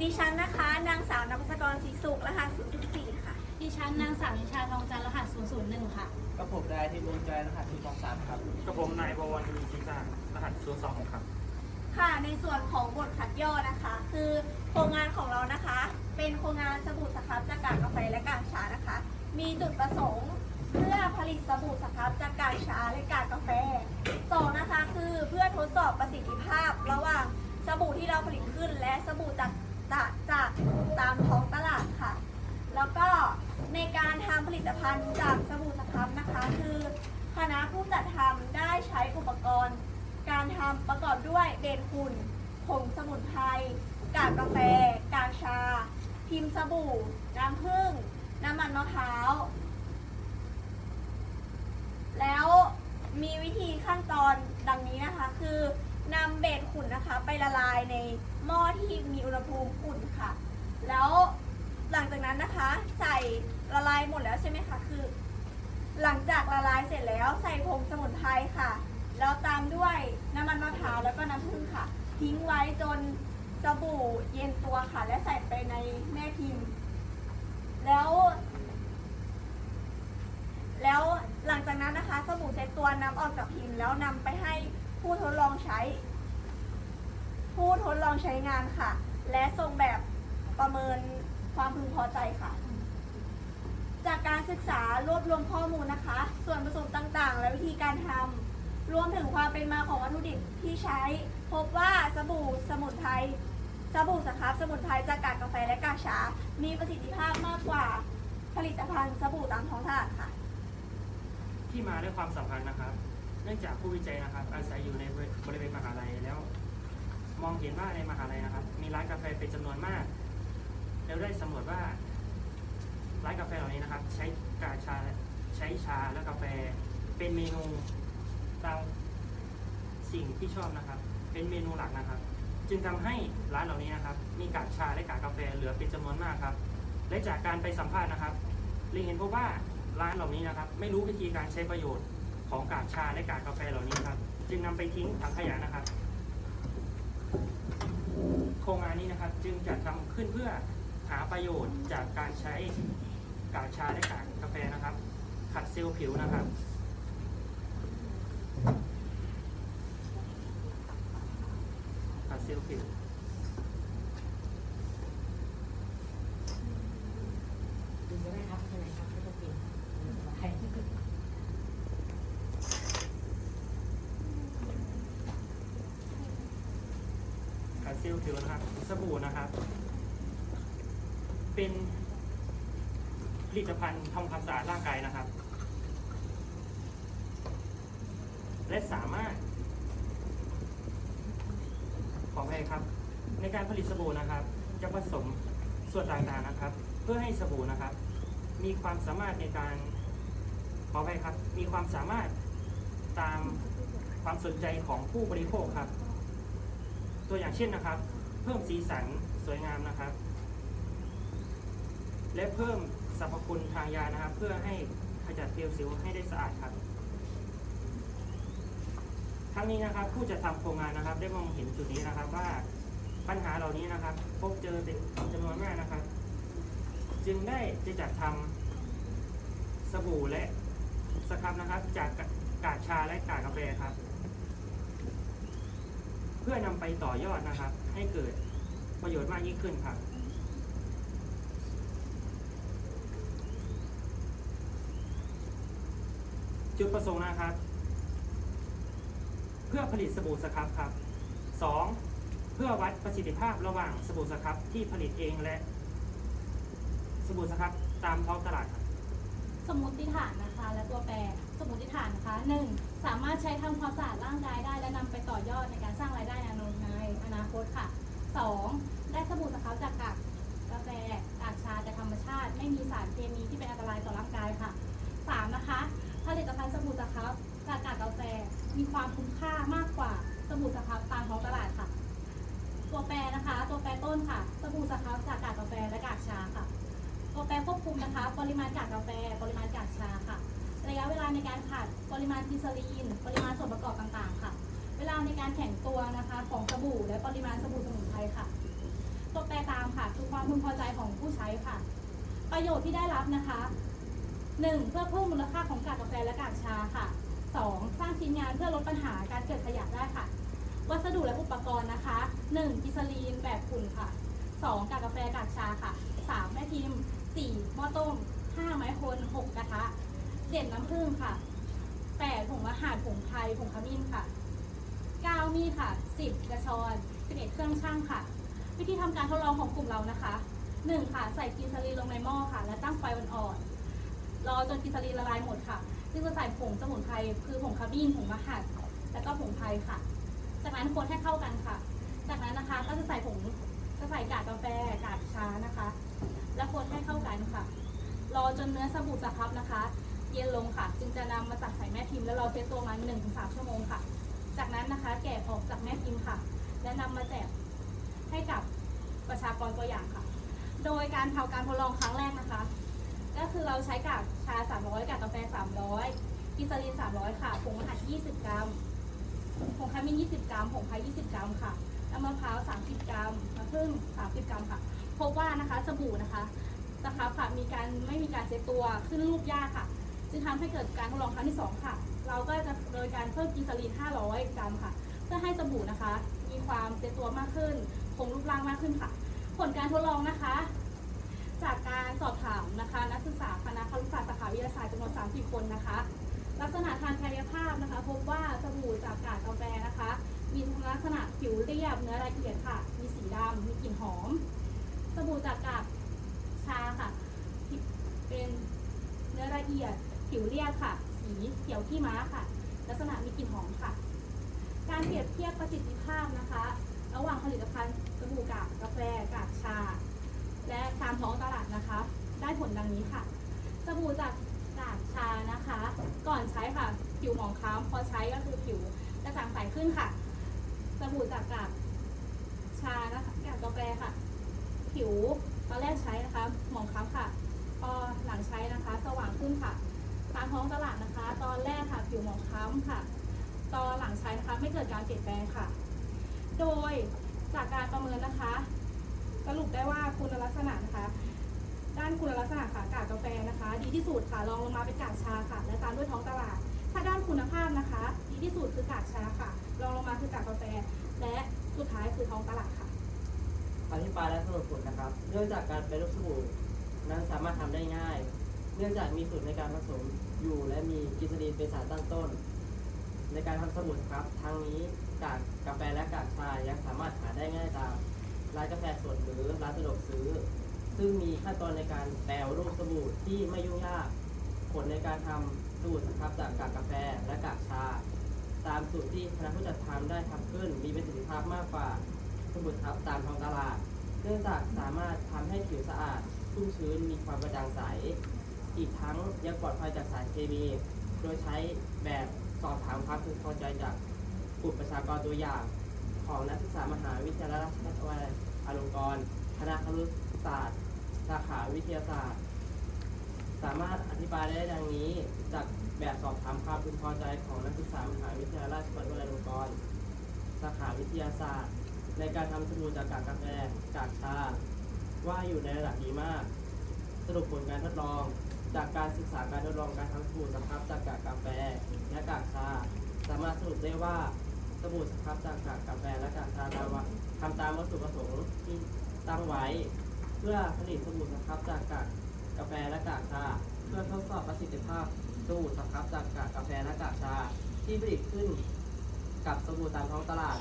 ดิฉันนะคะ นางสาวนภัสกรศรีสุขรหัส004ค่ะ ดิฉันนางสาวนิชาทองจันทร์รหัส 001 ค่ะ กับผมได้ที่ดวงใจรหัสที่สองสามครับ กับผมนายบวรทวีชิตารหัสศูนย์สองครับค่ะ ในส่วนของบทขัดย่อนะคะ คือโครงงานของเรานะคะ เป็นโครงงานสบู่สครับจากกากกาแฟและกากชานะคะ มีจุดประสงค์เพื่อผลิตสบู่สครับจากกากชาและกากกาแฟสองนะคะ คือเพื่อทดสอบประสิทธิภาพ ระหว่างสบู่ที่เราผลิตขึ้นและสบู่จาก จากจากตามท้องตลาดค่ะ แล้วก็ในการทำผลิตภัณฑ์จากสบู่สครับนะคะ คือคณะผู้จัดทำได้ใช้อุปกรณ์ การทำประกอบด้วยเดนคุณผงสมุนไพรกากกาแฟ กากชา พิมพ์สบู่ น้ำผึ้งน้ำมันมะพร้าว แล้วมีวิธีขั้นตอนดังนี้นะคะคือ นำเบสขุ่นนะคะ ไปละลายในหม้อที่มีอุณหภูมิอุ่นค่ะ แล้วหลังจากนั้นนะคะ ใส่ละลายหมดแล้วใช่ไหมคะคือ หลังจากละลายเสร็จแล้วใส่ผงสมุนไพรค่ะ แล้วตามด้วยน้ำมันมะพร้าวแล้วก็น้ำผึ้งค่ะ ทิ้งไว้จนสบู่เย็นตัวค่ะ และใส่ไปในแม่พิมพ์ แล้ว แล้วหลังจากนั้นนะคะ สบู่เซตตัวนำออกจากพิมพ์ แล้วนำไปให้ ผู้ทดลองใช้ ผู้ทดลองใช้งานค่ะ และส่งแบบประเมินความพึงพอใจค่ะ จากการศึกษารวบรวมข้อมูลนะคะ ส่วนผสมต่างๆ และวิธีการทำรวมถึงความเป็นมาของวัตถุดิบที่ใช้ พบว่าสบู่สมุนไพรสบู่สครับสมุนไพรจากกากกาแฟและกาชา มีประสิทธิภาพมากกว่าผลิตภัณฑ์สบู่ตามท้องตลาดค่ะ ที่มาด้วยความสัมพันธ์นะครับ เนื่องจากผู้วิจัยนะครับ อาศัยอยู่ในบริเวณมหาลัยแล้ว มองเห็นว่าในมหาลัยนะครับ มีร้านกาแฟเป็นจำนวนมาก แล้วได้สำรวจว่าร้านกาแฟเหล่านี้นะครับ ใช้กาชาใช้ชาและกาแฟเป็นเมนูตามสิ่งที่ชอบนะครับ เป็นเมนูหลักนะครับ จึงทำให้ร้านเหล่านี้นะครับ มีกากชาและกากกาแฟเหลือเป็นจำนวนมากครับ และจากการไปสัมภาษณ์นะครับเรียนเห็นพบว่าร้านเหล่านี้นะครับ ไม่รู้วิธีการใช้ประโยชน์ ของกากชาและกากกาแฟเหล่านี้ครับ จึงนำไปทิ้งถังขยะนะครับ โครงงานนี้นะครับ จึงจัดทำขึ้นเพื่อหาประโยชน์จากการใช้กากชาและกากกาแฟนะครับ ขัดเซลล์ผิวนะครับขัดเซลล์ผิว ดูก็ได้ครับใช่ไหมครับไม่ต้องเปลี่ยนใคร ขัดเซลล์ผิวนะครับสบู่นะครับ เป็นผลิตภัณฑ์ทำความสะอาดร่างกายนะครับ และสามารถ ขออภัยครับ ในการผลิตสบู่นะครับ จะผสมส่วนต่างๆนะครับ เพื่อให้สบู่นะครับ มีความสามารถในการขออภัยครับ มีความสามารถตามความสนใจของผู้บริโภคครับ ตัวอย่างเช่นนะครับ เพิ่มสีสันสวยงามนะครับ และเพิ่มสรรพคุณทางยานะครับ เพื่อให้ขจัดเซลล์สิวให้ได้สะอาดครับทั้งนี้นะครับผู้จัดทำโครงงานนะครับ ได้มองเห็นจุดนี้นะครับว่าปัญหาเหล่านี้นะครับ พบเจอเป็นจำนวนมากนะครับ จึงได้จะจัดทำสบู่และสครับนะครับ จากกากชาและกากกาแฟครับ เพื่อนำไปต่อยอดนะครับ ให้เกิดประโยชน์มากยิ่งขึ้นครับ จุดประสงค์นะครับ เพื่อผลิตสบู่สครับครับ 2. เพื่อวัดประสิทธิภาพระหว่างสบู่สครับที่ผลิตเองและสบู่สครับตามท้องตลาดครับสมมติฐานนะคะและตัวแปร สมมติฐานนะคะหนึ่งสามารถใช้ทำความสะอาดร่างกายได้ และนำไปต่อยอดในการสร้างรายได้ในอนาคตค่ะสองได้สบู่สครับจากกากกาแฟกากชาจากธรรมชาติ ไม่มีสารเคมีที่เป็นอันตรายต่อร่างกายค่ะสามนะคะผลิตภัณฑ์สบู่สครับจากกากกาแฟมีความคุ้มค่ามากกว่าสบู่สครับตามท้องตลาดค่ะ ตัวแปรนะคะ ตัวแปรต้นค่ะ สบู่สครับจากกากกาแฟและกากชาค่ะ ตัวแปรควบคุมนะคะ ปริมาณกากกาแฟ ปริมาณกากชาค่ะ ระยะเวลาในการขัดปริมาณกิสลีน ปริมาณส่วนประกอบต่างๆ ค่ะ เวลาในการแข็งตัวนะคะของสบู่และปริมาณสบู่สมุนไพรค่ะตัวแปรตามความพึงพอใจของผู้ใช้ค่ะ ประโยชน์ที่ได้รับนะคะ 1. เพื่อเพิ่มมูลค่าของกากกาแฟและกากชาค่ะ 2. สร้างชิ้นงานเพื่อลดปัญหาการเกิดขยะได้ค่ะ วัสดุและอุปกรณ์นะคะ 1. กิสลีนแบบขุ่นค่ะ 2. กากกาแฟกากชาค่ะ 3. แม่พิมพ์ 4. หม้อต้ม 5. ไม้คน 6. กระทะ 7. น้ำผึ้งค่ะ 8. ผงละหาดผงไทยผงขมิ้นค่ะ 9. มีค่ะ 10. กระชอน11เครื่องช่างค่ะ วิธีทำการทดลองของกลุ่มเรานะคะ 1. ค่ะใส่กินซาลีลงในหม้อค่ะ และตั้งไฟอ่อนๆรอจนกินซาลีละลายหมดค่ะจึงจะใส่ผงสมุนไพรคือผงขมิ้นผงมะหัดแล้วก็ผงไทยค่ะ จากนั้นคนให้เข้ากันค่ะ จากนั้นนะคะก็จะใส่ผงจะใส่กากกาแฟกากชานะคะ แล้วคนให้เข้ากันค่ะ รอจนเนื้อสบู่สครับนะคะ เย็นลงค่ะ จึงจะนำมาตักใส่แม่พิมพ์แล้วเราเซตตัวมัน1-3ชั่วโมงค่ะ จากนั้นนะคะแกะออกจากแม่พิมพ์ค่ะ และนำมาแจกให้กับประชากรตัวอย่างค่ะ โดยการทำการทดลองครั้งแรกนะคะ ก็คือเราใช้กากชา 300กากกาแฟ 300กิซาลีน300 ค่ะผงมะหัด 20 กรัมผงขมิ้น20 กรัมผงไพร20 กรัมค่ะน้ำมะพร้าว 30 กรัมน้ำผึ้ง 30 กรัมค่ะ พบว่านะคะสบู่นะคะสครับค่ะมีการไม่มีการเซตตัวขึ้นรูปยากค่ะ จึงทำให้เกิดการทดลองครั้งที่ 2 ค่ะ เราก็จะโดยการเพิ่มกินซาลีน 500 กรัมค่ะ เพื่อให้สบู่นะคะ มีความเซตตัวมากขึ้น คงรูปร่างมากขึ้นค่ะ ผลการทดลองนะคะ จากการสอบถามนะคะ นักศึกษาคณะครุศาสตร์สาขาวิทยาศาสตร์จำนวน 30 คนนะคะ ลักษณะทางกายภาพนะคะ พบว่าสบู่จากกากกาแฟนะคะ มีลักษณะผิวเรียบเนื้อละเอียดค่ะ มีสีดำมีกลิ่นหอม สบู่จากกากชาค่ะ เป็นเนื้อละเอียด ผิวเรียบค่ะ สีเขียวขี้ม้าค่ะ ลักษณะมีกลิ่นหอมค่ะ การเปรียบเทียบประสิทธิภาพนะคะ ระหว่างผลิตภัณฑ์สบู่กากกาแฟกากชา และตามท้องตลาดนะคะ ได้ผลดังนี้ค่ะ สบู่จากกากชานะคะ ก่อนใช้ค่ะ ผิวหมองคล้ำพอใช้ก็คือผิวกระจ่างใสขึ้นค่ะ สบู่จากกากชานะคะกากกาแฟค่ะ ผิวตอนแรกใช้นะคะ หมองคล้ำค่ะพอหลังใช้นะคะ สว่างขึ้นค่ะ ท้องตลาดนะคะ ตอนแรกค่ะผิวหมองคล้ำค่ะ ตอนหลังใช้นะคะไม่เกิดการเปลี่ยนแปลงค่ะ โดยจากการประเมินนะคะ สรุปได้ว่าคุณลักษณะนะคะ ด้านคุณลักษณะค่ะกากกาแฟนะคะ ดีที่สุดค่ะรองลงมาเป็นกากชาค่ะ และตามด้วยท้องตลาด ถ้าด้านคุณภาพนะคะ ดีที่สุดคือกากชาค่ะรองลงมาคือกากกาแฟ และสุดท้ายคือท้องตลาดค่ะอธิบายและสรุปผลนะครับ เนื่องจากการเป็นรูปสบู่นั้นสามารถทำได้ง่าย เนื่องจากมีสูตรในการผสม อยู่และมีกิสลีนเป็นสารตั้งต้น ในการทำสบู่ครับทั้งนี้กากกาแฟและกากชายังสามารถหาได้ง่ายตามร้านกาแฟสดหรือร้านสะดวกซื้อ ซึ่งมีขั้นตอนในการแปรรูปสบู่ที่ไม่ยุ่งยากผลในการทำสบู่สครับจากกากกาแฟและกากชา ตามสูตรที่คณะผู้จัดทำได้ทำขึ้น มีประสิทธิภาพมากกว่าสบู่ครับตามท้องตลาด เนื่องจากสามารถทำให้ผิวสะอาดชุ่มชื้นมีความกระจ่างใส อีกทั้งยังปลอดภัยจากสารเคมี โดยใช้แบบสอบถามความพึงพอใจจากกลุ่มประชากรตัวอย่าง ของนักศึกษามหาวิทยาลัยราชภัฏอลงกรณ์คณะครุศาสตร์ สาขาวิทยาศาสตร์ สามารถอธิบายได้ดังนี้ จากแบบสอบถามความพึงพอใจของนักศึกษามหาวิทยาลัยราชภัฏวลัยลงกรณ์สาขาวิทยาศาสตร์ ในการทำสบู่จากกากกาแฟกากชาว่าอยู่ในระดับดีมาก สรุปผลการทดลอง จากการศึกษาการทดลองการทำสบู่สครับ จากกากกาแฟและกากชาสามารถสรุปได้ว่าสบู่สครับจากกากกาแฟและกากชาตามว่าทำตามวัตถุประสงค์ที่ตั้งไว้ เพื่อผลิตสบู่สครับจากกากกาแฟและกากชา เพื่อทดสอบประสิทธิภาพสบู่สครับจากกากกาแฟและกากชา ที่ผลิตขึ้นกับสบู่ตามท้องตลาด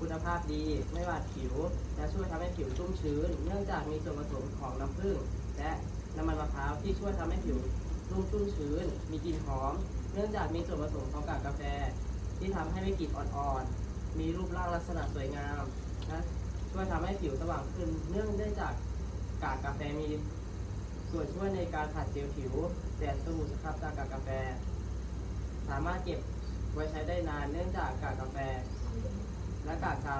คุณภาพดีไม่หวาดผิว และช่วยทำให้ผิวชุ่มชื้น เนื่องจากมีส่วนผสมของน้ำผึ้งและ น้ำมันมะพร้าวที่ช่วยทำให้ผิวนุ่มชุ่มชื้น มีกลิ่นหอม เนื่องจากมีส่วนผสมของกากกาแฟ ที่ทำให้ไม่กลิ่นอ่อนๆ มีรูปร่างลักษณะสวยงามและช่วยทำให้ผิวสว่างขึ้น เนื่องได้จากกากกาแฟมีส่วนช่วยในการผัดเซลล์ผิว แต่สบู่สครับจากกากกาแฟ สามารถเก็บไว้ใช้ได้นานเนื่องจากกากกาแฟ และกากชา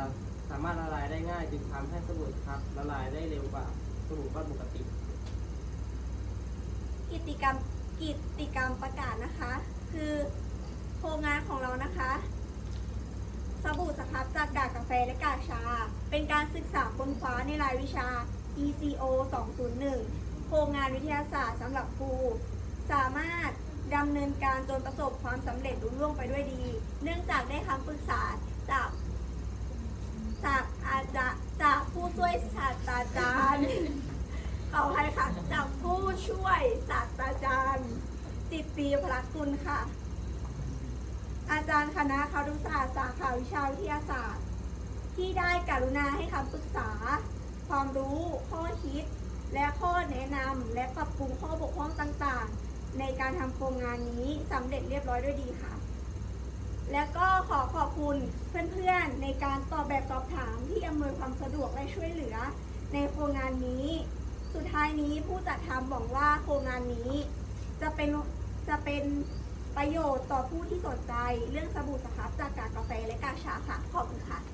สามารถละลายได้ง่ายจึงทำให้สบู่ครับละลายได้เร็วกว่าสบู่ก้อนปกติ กิจกรรมกิจกรรมประกาศนะคะ คือโครงงานของเรานะคะสบู่สครับจากกากกาแฟและกากชา เป็นการศึกษาค้นคว้าในรายวิชา ECO 201 โครงงานวิทยาศาสตร์สำหรับครูสามารถดำเนินการจนประสบความสำเร็จรุ่ล่วงไปด้วยดี เนื่องจากได้คำปรึกษาจากจากอาจารย์จากผู้ช่วยศาสตราจารย์ ขออภัยค่ะจากผู้ช่วยศาสตราจารย์จิตตีพลักกุลค่ะ อาจารย์คณะคารุศาสตร์สาขาวิชาวิทยาศาสตร์ ที่ได้กรุณาให้คำปรึกษา ความรู้ข้อคิด และข้อแนะนำและปรับปรุงข้อบกพร่องต่างๆ ในการทำโครงงานนี้สำเร็จเรียบร้อยด้วยดีค่ะ แล้วก็ขอขอบคุณเพื่อนๆในการตอบแบบสอบถามที่อำนวยความสะดวกและช่วยเหลือ ในโครงงานนี้ สุดท้ายนี้ผู้จัดทำหวังว่าโครงงานนี้ จะเป็นจะเป็นประโยชน์ต่อผู้ที่สนใจ เรื่องสบู่สครับจากกากกาแฟและกาชาค่ะขอบคุณค่ะ